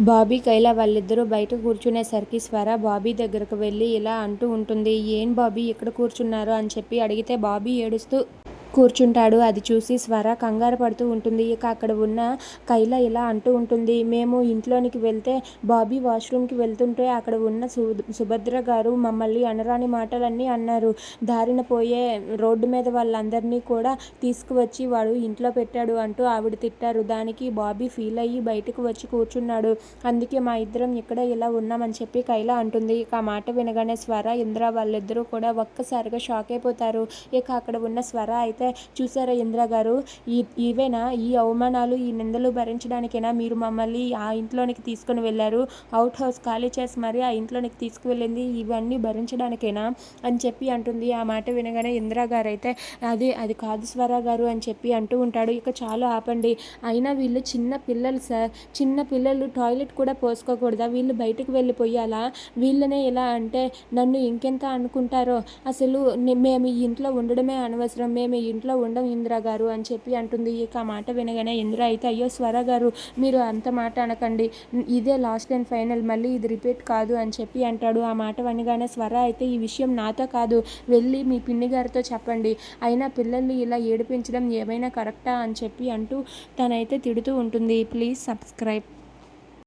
బాబీ కైలా వాళ్ళిద్దరూ బయట కూర్చునేసరికి స్వర బాబీ దగ్గరకు వెళ్ళి ఇలా అంటూ ఉంటుంది. ఏం బాబీ? ఇక్కడ కూర్చున్నారు? అని చెప్పి అడిగితే బాబీ ఏడుస్తూ కూర్చుంటాడు. అది చూసి స్వర కంగారు పడుతూ ఉంటుంది. ఇక అక్కడ ఉన్న కైల ఇలా అంటూ ఉంటుంది. మేము ఇంట్లోనికి వెళ్తే బాబీ వాష్రూమ్కి వెళ్తుంటే అక్కడ ఉన్న సుభద్ర గారు మమ్మల్ని అనరాని మాటలన్నీ అన్నారు. దారిన పోయే రోడ్డు మీద వాళ్ళందరినీ కూడా తీసుకువచ్చి వాడు ఇంట్లో పెట్టాడు అంటూ ఆవిడ తిట్టారు. దానికి బాబీ ఫీల్ అయ్యి బయటకు వచ్చి కూర్చున్నాడు. అందుకే మా ఇద్దరం ఇక్కడ ఇలా ఉన్నామని చెప్పి కైల అంటుంది. ఇక ఆ మాట వినగానే స్వర ఇంద్ర వాళ్ళిద్దరూ కూడా ఒక్కసారిగా షాక్ అయిపోతారు. ఇక అక్కడ ఉన్న స్వర అయితే చూసారా ఇంద్ర గారు? ఈ ఇవేనా? ఈ అవమానాలు ఈ నిందలు భరించడానికైనా మీరు మమ్మల్ని ఆ ఇంట్లోనికి తీసుకొని వెళ్ళారు? అవుట్ హౌస్ ఖాళీ చేసి మరి ఆ ఇంట్లోనికి తీసుకువెళ్ళింది ఇవన్నీ భరించడానికైనా అని చెప్పి అంటుంది. ఆ మాట వినగానే ఇందిరా గారు అయితే అది అది కాదు స్వర గారు అని చెప్పి అంటూ ఉంటాడు. ఇక చాలా ఆపండి. అయినా వీళ్ళు చిన్న పిల్లలు సార్. చిన్న పిల్లలు టాయిలెట్ కూడా పోసుకోకూడదా? వీళ్ళు బయటకు వెళ్ళిపోయాలా? వీళ్ళనే ఇలా అంటే నన్ను ఇంకెంత అనుకుంటారో? అసలు మేము ఈ ఇంట్లో ఉండడమే అనవసరం. మేము ఇంట్లో ఉండం ఇందిరా గారు అని చెప్పి అంటుంది. ఇక ఆ మాట వినగానే ఇందిర అయితే అయ్యో స్వర గారు మీరు అంత మాట అనకండి. ఇదే లాస్ట్ అండ్ ఫైనల్ మళ్ళీ ఇది రిపీట్ కాదు అని చెప్పి అంటాడు. ఆ మాట వినగానే స్వర అయితే ఈ విషయం నాతో కాదు. వెళ్ళి మీ పిన్ని గారితో చెప్పండి. అయినా పిల్లల్ని ఇలా ఏడిపించడం ఏమైనా కరెక్టా? అని చెప్పి అంటూ తనైతే తిడుతూ ఉంటుంది. Please subscribe.